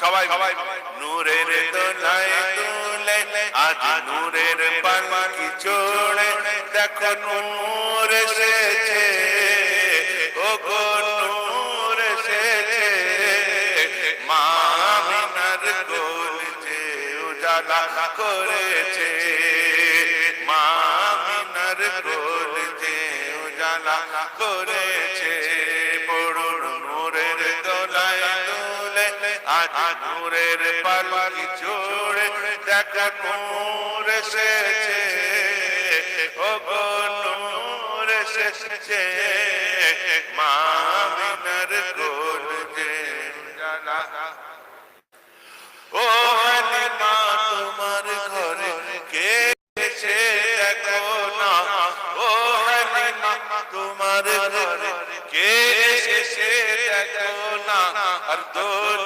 সবাই সবাই নূরের দোলাই দুলে আজ নূরের পালকি চড়ে দেখো নূর এসেছে। ও গো নূর এসেছে। মা মিনার কোল যে উজালা করেছে। মা মিনার কোল যে উজালা করেছে। আজ নূরের পালকি চড়ে দেখা নূর এসেছে। ও গো নূর এসেছে। মা মিনার কোল যে ও হালিমা, তোমার ঘরে কে এসে দেখো না? ও হালিমা, তোমার ঘরে কে এসে দেখো না? আর দো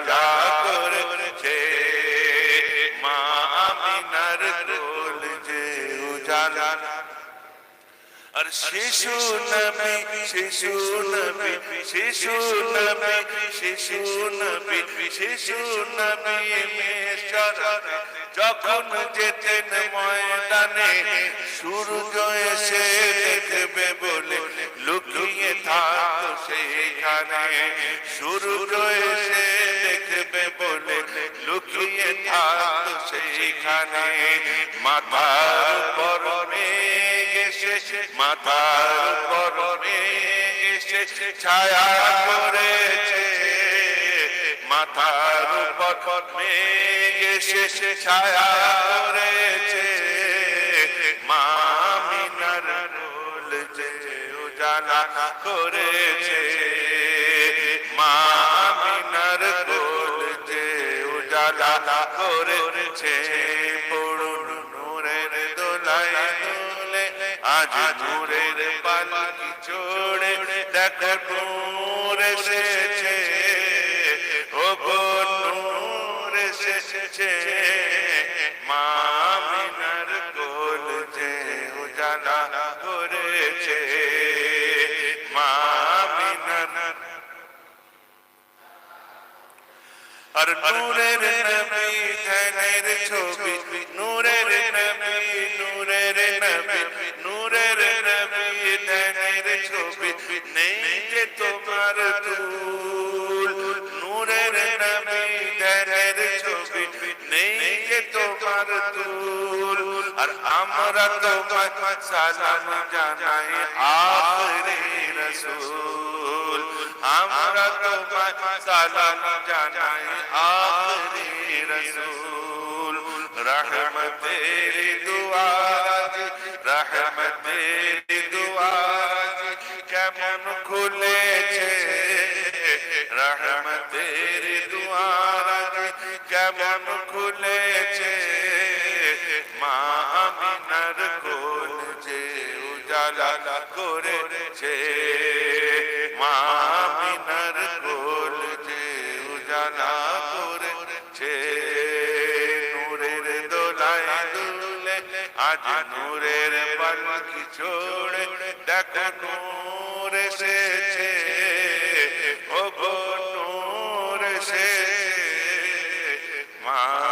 উজালা করেছে মা আমিনার কোল যে উজালা আর শিশু নবী শিশু নবী শিশু নবী শিশু নবী শিশু নবী যখন যেতেন ময়দানে সূর্য এসে দেখবে বলে, লুকিয়ে থাকতো সেইখানে। সূর্য সেইখানে মাথার মেঘ এসে মাথার মেঘ এসে ছায়া করেছে মাথার উপর মেঘ ছায়া করেছে মা মিনার রোল যে উজালা করেছে। মা মিনার যে উজালা করেছে পড়ুন নূরের দোলায় দোলে। আজ নূরের পালকি চড়ে নূর এসেছে। ও নূর এসেছে। মা মিনার যে উজালা করেছে। আর নূরের আমরা তোমার সালাম জানাই, আখরি রসুল। আমরা তোমার সালাম জানাই, আখরি রসুল। রহমতের দুয়ার রহমতের দুয়ার কেমন খুলেছে। রহমতের দুয়ার কেমন খুলেছে। মা আপনার কোন যে উজালা করেছে? মা মিনার কোল যে উজালা করেছে? নূরের দোলায় দুলে, আজ নূরের পালকি ছোড়ে, দেখো নূর এসেছে। ও গো নূর এসেছে। মা